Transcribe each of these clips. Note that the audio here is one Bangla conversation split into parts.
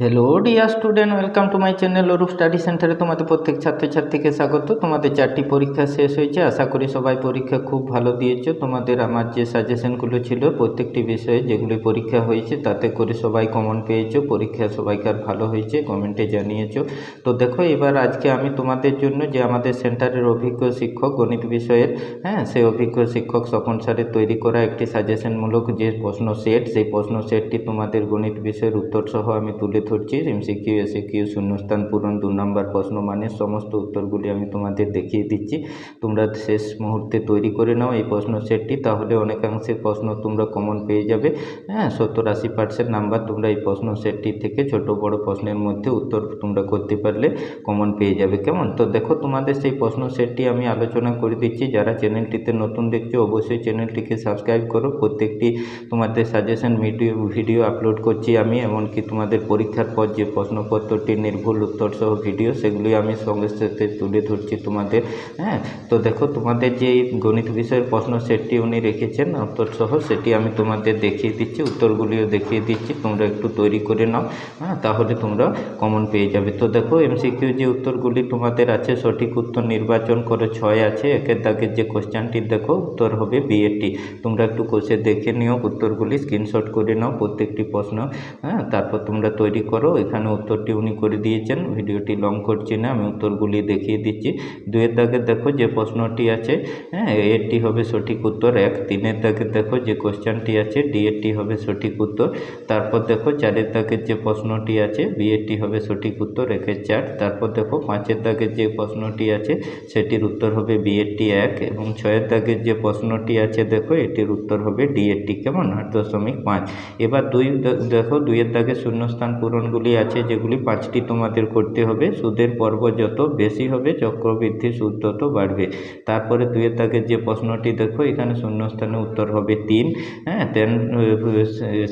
Hello dear student welcome to my channel Arup study সেন্টারে তোমাদের প্রত্যেক ছাত্রছাত্রীকে স্বাগত। তোমাদের চারটি পরীক্ষা শেষ হয়েছে, আশা করি সবাই পরীক্ষা খুব ভালো দিয়েছ। তোমাদের আমার যে সাজেশনগুলো ছিল, প্রত্যেকটি বিষয়ে যেগুলি পরীক্ষা হয়েছে, তাতে করে সবাই কমন পেয়েছ। পরীক্ষা সবাইকার ভালো হয়েছে কমেন্টে জানিয়েছো। তো দেখো, এবার আজকে আমি তোমাদের জন্য যে আমাদের সেন্টারের অভিজ্ঞ শিক্ষক, গণিত বিষয়ের হ্যাঁ সেই অভিজ্ঞ শিক্ষক স্বপন স্যারের তৈরি করা একটি সাজেশনমূলক যে প্রশ্ন সেট সেই প্রশ্ন সেটটি তোমাদের গণিত বিষয়ের উত্তর সহ আমি তুলে ধরছি এমসিকিউ এসিকিউ শূন্যস্থান পূরণ, দু নম্বর প্রশ্ন মানে সমস্ত উত্তরগুলি আমি তোমাদের দেখিয়ে দিচ্ছি। তোমরা শেষ মুহূর্তে তৈরি করে নাও এই প্রশ্ন সেটটি, তাহলে অনেকাংশে প্রশ্ন তোমরা কমন পেয়ে যাবে। হ্যাঁ সত্তর আশি পার্সেন্ট নাম্বার তোমরা এই প্রশ্ন সেটটি থেকে ছোট বড় প্রশ্নের মধ্যে উত্তর তোমরা করতে পারলে কমন পেয়ে যাবে। কেমন? তো দেখো, তোমাদের সেই প্রশ্ন সেটটি আমি আলোচনা করে দিচ্ছি। যারা চ্যানেলটিতে নতুন দেখছ, অবশ্যই চ্যানেলটিকে সাবস্ক্রাইব করো। প্রত্যেকটি তোমাদের সাজেশন ভিডিও ভিডিও আপলোড করছি আমি, এমনকি তোমাদের পরীক্ষার পর যে প্রশ্নপত্রটি, নির্ভুল উত্তর সহ ভিডিও সেগুলি আমি সঙ্গে সাথে তুলে ধরছি তোমাদের হ্যাঁ? তো দেখো, তোমাদের যে গণিত বিষয়ের প্রশ্ন সেটটি উনি রেখেছেন, উত্তর সহ, সেটি আমি তোমাদের দেখিয়ে দিচ্ছি, উত্তরগুলিও দেখিয়ে দিচ্ছি, তোমরা একটু তৈরি করে নাও হ্যাঁ? তাহলে তোমরা কমন পেয়ে যাবে। তো দেখো এমসিকিউ যে উত্তরগুলি তোমাদের আছে, সঠিক উত্তর নির্বাচন করে ছয় আছে, একের দাগের যে কোশ্চেনটি দেখো, উত্তর হবে বিএটি তোমরা একটু কোষে দেখে নিও উত্তরগুলি স্ক্রিনশট করে নাও প্রত্যেকটি প্রশ্ন হ্যাঁ? তারপর তোমরা তৈরি করো, এখানে উত্তরটি উনি করে দিয়েছেন, ভিডিওটি লং করছি না, আমি উত্তরগুলি দেখিয়ে দিচ্ছি। দুয়ের দাগে দেখো যে প্রশ্নটি আছে হ্যাঁ এরটি হবে সঠিক উত্তর, এক। তিনের দাগে দেখো যে কোশ্চেনটি আছে ডি এরটি হবে সঠিক উত্তর। তারপর দেখো চারের দাগের যে প্রশ্নটি আছে বি এরটি হবে সঠিক উত্তর, একের চার। তারপর দেখো পাঁচের দাগের যে প্রশ্নটি আছে, সেটির উত্তর হবে বি এরটি এক এবং ছয়ের দাগের যে প্রশ্নটি আছে, দেখো এটির উত্তর হবে ডি এরটি কেমন? আট দশমিক পাঁচ। এবার দুই দেখো দুইয়ের দাগে শূন্যস্থান পূরণগুলি আছে যেগুলি পাঁচটি তোমাদের করতে হবে। সুদের পর্ব যত বেশি হবে, চক্রবৃদ্ধি সুদ তত বাড়বে। তারপরে দুইয়ের দাগের যে প্রশ্নটি দেখো, এখানে শূন্যস্থানে উত্তর হবে তিন। হ্যাঁ ten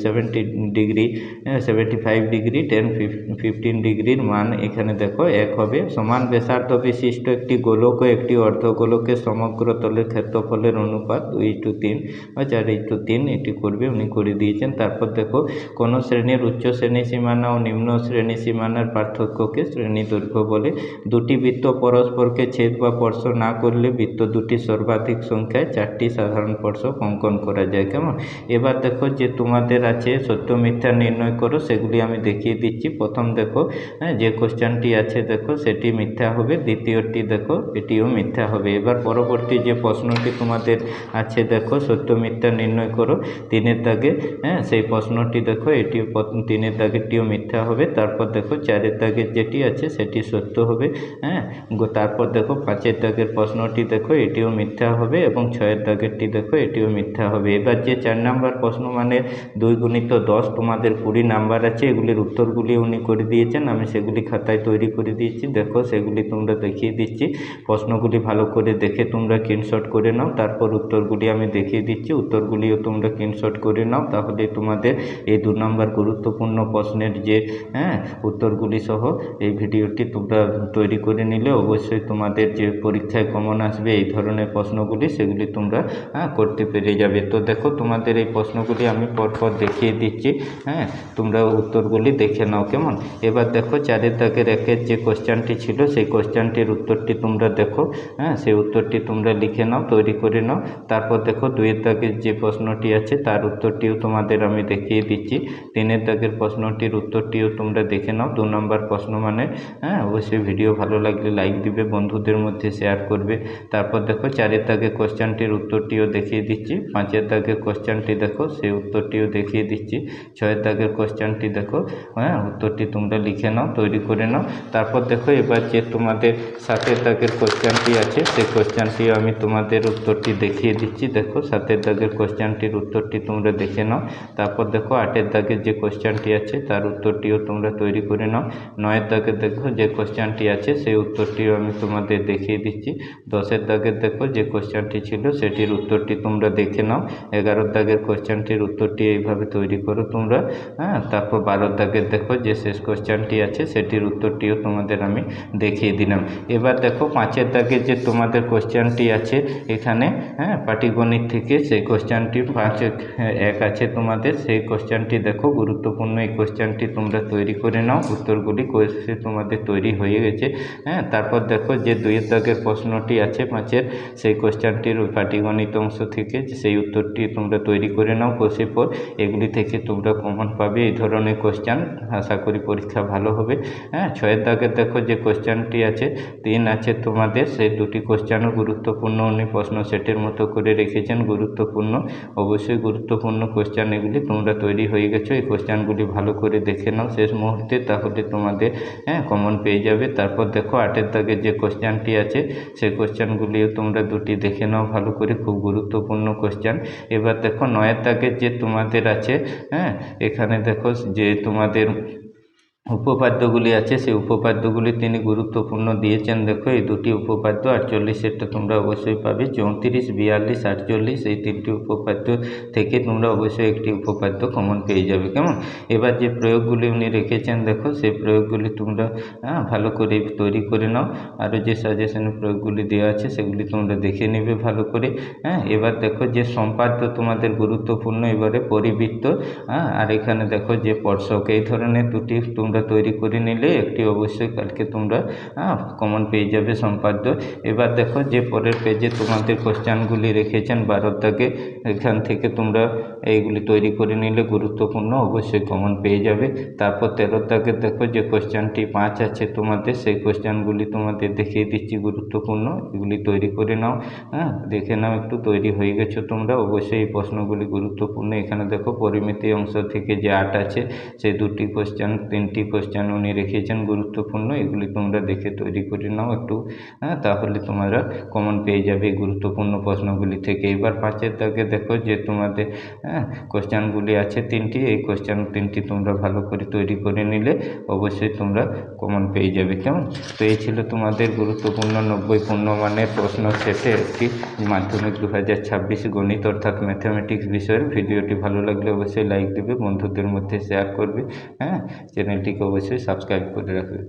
seventy degree seventy five degree ten fifteen ডিগ্রির মান এখানে দেখো, এক হবে। সমান ব্যাসার্ধ বিশিষ্ট একটি গোলক ও একটি অর্ধগোলকের সমগ্র তলের ক্ষেত্রফলের অনুপাত দুই টু তিন বা চার টু তিন, এটি করবে, উনি করে দিয়েছেন। তারপর দেখো, কোনো শ্রেণির উচ্চ শ্রেণি সীমানা ও নিম্ন শ্রেণি সীমানার পার্থক্যকে শ্রেণি দৈর্ঘ্য বলে। দুটি বৃত্ত পরস্পরকে ছেদ বা স্পর্শ না করলে বৃত্ত দুটি সর্বাধিক সংখ্যায় চারটি সাধারণ স্পর্শক অঙ্কন করা যায়। কেমন? এবার দেখো যে তোমাদের আছে সত্য, মিথ্যা নির্ণয় করো, সেগুলি আমি দেখিয়ে দিচ্ছি। প্রথম দেখো হ্যাঁ যে কোশ্চেনটি আছে দেখো, সেটি মিথ্যা হবে। দ্বিতীয়টি দেখো, এটিও মিথ্যা হবে। এবার পরবর্তী যে প্রশ্নটি তোমাদের আছে দেখো, সত্য, মিথ্যা নির্ণয় করো, তিনের দাগে হ্যাঁ সেই প্রশ্নটি দেখো, এটিও প্রথম তিনের দাগেরটিও মিথ্যা হবে, তারপর দেখো চারের দাগের যেটি আছে সেটি সত্য হবে হ্যাঁ? তারপর দেখো পাঁচের দাগের প্রশ্নটি দেখো, এটিও মিথ্যা হবে এবং ছয়ের দাগেরটি দেখো, এটিও মিথ্যা হবে। এবার যে চার নাম্বার প্রশ্ন মানে দুই গুণিত দশ, তোমাদের কুড়ি নাম্বার আছে, এগুলির উত্তরগুলি উনি করে দিয়েছেন, আমি সেগুলি খাতায় তৈরি করে দিয়েছি। দেখো, সেগুলি তোমরা দেখিয়ে দিচ্ছি। প্রশ্নগুলি ভালো করে দেখে তোমরা স্ক্রিনশট করে নাও, তারপর উত্তরগুলি আমি দেখিয়ে দিচ্ছি, উত্তরগুলিও তোমরা স্ক্রিনশট করে নাও, তাহলে তোমাদের এই দু নম্বর গুরুত্বপূর্ণ প্রশ্নের যে হ্যাঁ উত্তরগুলি সহ এই ভিডিওটি তোমরা তৈরি করে নিলে অবশ্যই তোমাদের যে পরীক্ষায় কমন আসবে এই ধরনের প্রশ্নগুলি, সেগুলি তোমরা হ্যাঁ করতে পেরে যাবে। তো দেখো, তোমাদের এই প্রশ্নগুলি আমি পরপর দেখিয়ে দিচ্ছি হ্যাঁ তোমরা উত্তরগুলি দেখে নাও কেমন? এবার দেখো চারের দাগের একের যে কোশ্চেনটি ছিল, সেই কোশ্চেনটির উত্তরটি তোমরা দেখো হ্যাঁ সেই উত্তরটি তোমরা লিখে নাও, তৈরি করে নাও। তারপর দেখো, দুইয়ের দাগের যে প্রশ্নটি আছে, তার উত্তরটিও তোমাদের আমি দেখিয়ে দিচ্ছি। তিনের দাগের প্রশ্নটির উত্তরটিও তোমরা দেখে নাও, দু নম্বর প্রশ্ন মানে হ্যাঁ অবশ্যই ভিডিও ভালো লাগলে লাইক দিবে, বন্ধুদের মধ্যে শেয়ার করবে। তারপর দেখো, চারের দাগের কোশ্চেনটির উত্তরটিও দেখিয়ে দিচ্ছি। পাঁচের দাগের কোশ্চেনটি দেখো, সেই উত্তরটিও দেখিয়ে দিচ্ছি। ছয়ের দাগের কোশ্চেনটি দেখো হ্যাঁ উত্তরটি তোমরা লিখে নাও, তৈরি করে নাও। তারপর দেখো, এবার যে তোমাদের সাতের দাগের কোশ্চেনটি আছে, সেই কোশ্চেনটিও আমি তোমাদের উত্তরটি দেখিয়ে দিচ্ছি। দেখো, সাতের দাগের কোশ্চেনটির উত্তরটি তোমরা দেখে নাও। তারপর দেখো, আটের দাগের যে কোশ্চেনটি আছে, তার উত্তরটিও তোমরা তৈরি করে নাও। নয়ের দাগের দেখো যে কোশ্চেনটি আছে, সেই উত্তরটিও আমি তোমাদের দেখিয়ে দিচ্ছি। দশের দাগের দেখো যে কোশ্চেনটি ছিল, সেটির উত্তরটি তোমরা দেখে নাও। এগারোর দাগের কোশ্চেনটির উত্তরটি এইভাবে তৈরি করো তোমরা। হ্যাঁ তারপর বারোর দাগের দেখো যে শেষ কোশ্চেনটি আছে, সেটির উত্তরটিও তোমাদের আমি দেখিয়ে দিলাম। এবার দেখো পাঁচের দাগের যে তোমাদের কোশ্চেনটি আছে এখানে হ্যাঁ পাটিগণিত থেকে সেই কোশ্চেনটি পাঁচ এক আছে তোমাদের। সেই কোশ্চেনটি দেখো, গুরুত্বপূর্ণ এই কোশ্চেনটি তোমরা তৈরি করে নাও, উত্তরগুলি কোয়েশ্চেন তোমাদের তৈরি হয়ে গেছে। হ্যাঁ তারপর দেখো যে দুইয়ের দাগের প্রশ্নটি আছে পাঁচের, সেই কোশ্চেনটির পাটিগণিত অংশ থেকে সেই উত্তরটি তোমরা তৈরি করে নাও বসে পর। এগুলি থেকে তোমরা কমন পাবে এই ধরনের কোশ্চেন, আশা করি পরীক্ষা ভালো হবে। হ্যাঁ ছয়ের দাগের দেখো যে কোশ্চেনটি আছে, তিন আছে তোমাদের, সেই দুটি কোশ্চেনও গুরুত্বপূর্ণ উনি প্রশ্ন সেটের মতো করে রেখেছেন, গুরুত্বপূর্ণ। অবশ্যই গুরুত্বপূর্ণ কোশ্চেন এগুলি তোমরা তৈরি হয়ে গেছো, এই কোশ্চেনগুলি ভালো করে দেখে নাও শেষ মুহূর্তে তাহলে তোমাদের হ্যাঁ কমন পেয়ে যাবে। তারপর দেখো, আটের দাগের যে কোশ্চেনটি আছে, সেই কোশ্চেনগুলিও তোমরা দুটি দেখে নাও ভালো করে, খুব গুরুত্বপূর্ণ কোশ্চেন এবার দেখো, নয়ের দাগের যে তোমাদের আছে হ্যাঁ এখানে দেখো যে তোমাদের উপপাদ্যগুলি আছে, সেই উপপাদ্যগুলি তিনি গুরুত্বপূর্ণ দিয়েছেন। দেখো, এই দুটি উপপাদ্য আটচল্লিশেরটা তোমরা অবশ্যই পাবে, চৌত্রিশ, বিয়াল্লিশ, আটচল্লিশ, এই তিনটি উপপাদ্য থেকে তোমরা অবশ্যই একটি উপপাদ্য কমন পেয়ে যাবে, কেমন? এবার যে প্রয়োগগুলি উনি রেখেছেন, দেখো, সেই প্রয়োগগুলি তোমরা ভালো করে তৈরি করে নাও। আরও যে সাজেশনের প্রয়োগগুলি দেওয়া আছে, সেগুলি তোমরা দেখে নেবে ভালো করে হ্যাঁ? এবার দেখো, যে সম্পাদ্য তোমাদের গুরুত্বপূর্ণ, এবারে পরিবৃত্ত হ্যাঁ আর এখানে দেখো, যে স্পর্শক, এই ধরনের দুটি তোমরা তৈরি করে নিলে একটি অবশ্যই কালকে তোমরা কমন পেয়ে যাবে সম্পাদ্য। এবার দেখো যে পরের পেজে তোমাদের কোশ্চানগুলি রেখেছেন বারো দাগে এখান থেকে তোমরা এইগুলি তৈরি করে নিলে গুরুত্বপূর্ণ, অবশ্যই কমন পেয়ে যাবে। তারপর তেরো দাগে দেখো যে কোশ্চানটি পাঁচ আছে তোমাদের, সেই কোশ্চানগুলি তোমাদের দেখিয়ে দিচ্ছি গুরুত্বপূর্ণ, এগুলি তৈরি করে নাও। হ্যাঁ দেখে নাও একটু তৈরি হয়ে গেছো তোমরা, অবশ্যই এই প্রশ্নগুলি গুরুত্বপূর্ণ। এখানে দেখো পরিমিতি অংশ থেকে যে আট আছে, সেই দুটি কোশ্চেন তিনটি কোশ্চেন উনি রেখেছেন, গুরুত্বপূর্ণ। এগুলি তোমরা দেখে তৈরি করে নাও একটু হ্যাঁ? তাহলে তোমরা কমন পেয়ে যাবে গুরুত্বপূর্ণ প্রশ্নগুলি থেকে। এবার পাঁচের দাগে দেখো যে তোমাদের হ্যাঁ কোশ্চেনগুলি আছে তিনটি। এই কোশ্চেন তিনটি তোমরা ভালো করে তৈরি করে নিলে অবশ্যই তোমরা কমন পেয়ে যাবে। কেমন? তো এই ছিল তোমাদের গুরুত্বপূর্ণ নব্বই পূর্ণমানের প্রশ্ন সেটে একটি মাধ্যমিক দু হাজার ছাব্বিশ গণিত অর্থাৎ ম্যাথামেটিক্স বিষয়ের। ভিডিওটি ভালো লাগলে অবশ্যই লাইক দেবে, বন্ধুদের মধ্যে শেয়ার করবে হ্যাঁ? চ্যানেলটিকে অবশ্যই সাবস্ক্রাইব করে রাখবে